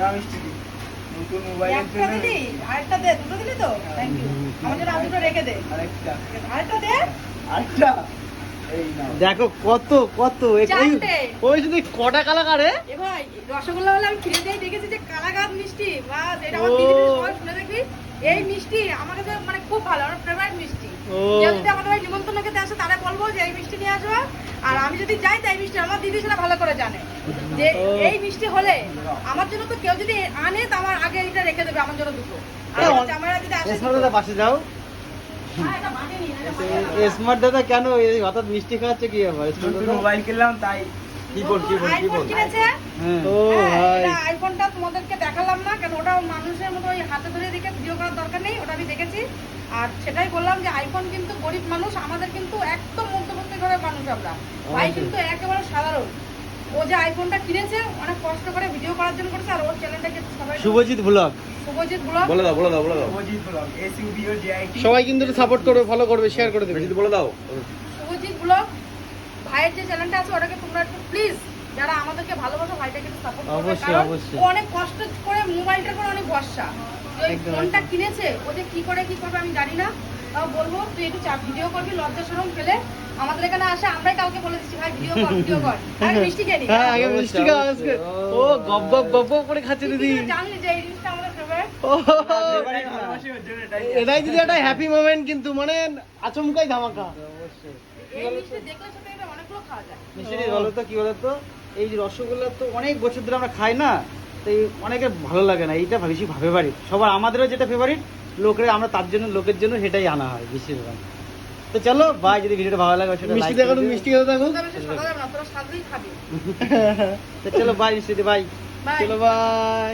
দাঁড়া মিষ্টি দি। নতুন মোবাইলের জন্য। আরেকটা দে দুটো দিলি তো? থ্যাংক ইউ আমার জন্য আর দুটো রেখে দে। আরেকটা। আরেকটা দে। আরেকটা। দেখো কত কত। ওই শুধু কটা কালাকারে এ ভাই রসগোল্লা হলে আমি কিনে দিয়ে দেখেছি যে কালাগাদ মিষ্টি। বা আমার। সবাই শুনে দেখবি। এই মিষ্টি আমার কাছে মানে খুব ভালো আমার ফেভারিট মিষ্টি। যদি আমাদের বাড়ি নিমন্ত্রণ খেতে আসে তারা বলব যে এই মিষ্টি নিয়ে আসবে আর আমি যদি যাই তাই মিষ্টি আমার দিদি সেটা ভালো করে জানে। যে এই মিষ্টি হলে আমার জন্য তো কেউ যদি আনে তো আমার আগে এটা রেখে দেবে আমার জন্য দুটো। আর এ, হচ্ছে আমার যদি আসে স্মার্ট দুটো। দাদা পাশে যাও। হ্যাঁ, এটা মানেনি, এটা না। স্মার্ট দাদা কেন হঠাৎ মিষ্টি খাওয়াচ্ছে কি ব্যাপার স্মার্ট নতুন দাদা? মোবাইল কিনলাম তাই কি বল কি বল কি বল? হ্যাঁ। ও ভাই। আইফোনটা তোমাদেরকে দেখালাম না কেন ওটা মানুষের মতো ওই হাতে ধরে দেখে ভিডিও করার দরকার নেই ওটা আমি দেখেছি। আর সেটাই বললাম যে আইফোন কিন্তু গরিব মানুষ আমাদের কিন্তু একদম মধ্যবর্তী ঘরের মানুষ আমরা। ভাই কিন্তু একেবারে সাধারণ। যে আইফোনটা কিনেছে অনেক কষ্ট করে ভিডিও করার জন্য করেছে আর ওর চ্যানেলটাকে সবাই শুভজিৎ ব্লগ শুভজিৎ ব্লগ বলে দাও বলে দাও বলে দাও। Ajit blog S U B O G I T সবাই কিন্তু সাপোর্ট করবে ফলো করবে শেয়ার করে দেবে। বলে দাও। শুভজিৎ ব্লগ ভাইয়ের যে চ্যানেলটা আছে ওটাকে তোমরা একটু প্লিজ যারা আমাদেরকে ভালোবাসো ভাইটাকে একটু সাপোর্ট করবে। অবশ্যই, কারণ অবশ্যই। ও অনেক কষ্ট করে মোবাইলটার করে অনেক ভরসা। একদম, ফোনটা কিনেছে ও যে কি করে কি করবে আমি জানি না। তাও বলব তুই একটু চাপ ভিডিও করবি লজ্জা শরম ফেলে আমাদের এখানে আসে আমরাই কাউকে বলে দিচ্ছি ভাই ভিডিও কর ভিডিও কর। আমি মিষ্টি খেয়ে হ্যাঁ আগে মিষ্টি খাওয়া আজকে। ও গপ গপ গপ গপ করে খাচ্ছে দিদি। জানলি যে এই জিনিসটা আমাদের ফেভারিট ও ভালোবাসি ওর জন্য এটাই এটাই দিদি একটা হ্যাপি মোমেন্ট কিন্তু মানে আচমকাই ধামাকা। এই মিষ্টি দেখলে সাথে এটা অনেকগুলো খাওয়া যায়। মিষ্টি বলো তো কি বলো তো? এই যে রসগোল্লা তো অনেক বছর ধরে আমরা খাই না তাই অনেকে ভালো লাগে না এইটা বেশি ফেভারিট সবার আমাদেরও যেটা ফেভারিট লোকের আমরা তার জন্য লোকের জন্য সেটাই আনা হয় বেশিরভাগ। তো চলো ভাই যদি ভিডিওটা ভালো লাগে সেটা মিষ্টি দেখো মিষ্টি খেতে থাকো। তো চলো বাই মিষ্টি ভাই বাই চলো বাই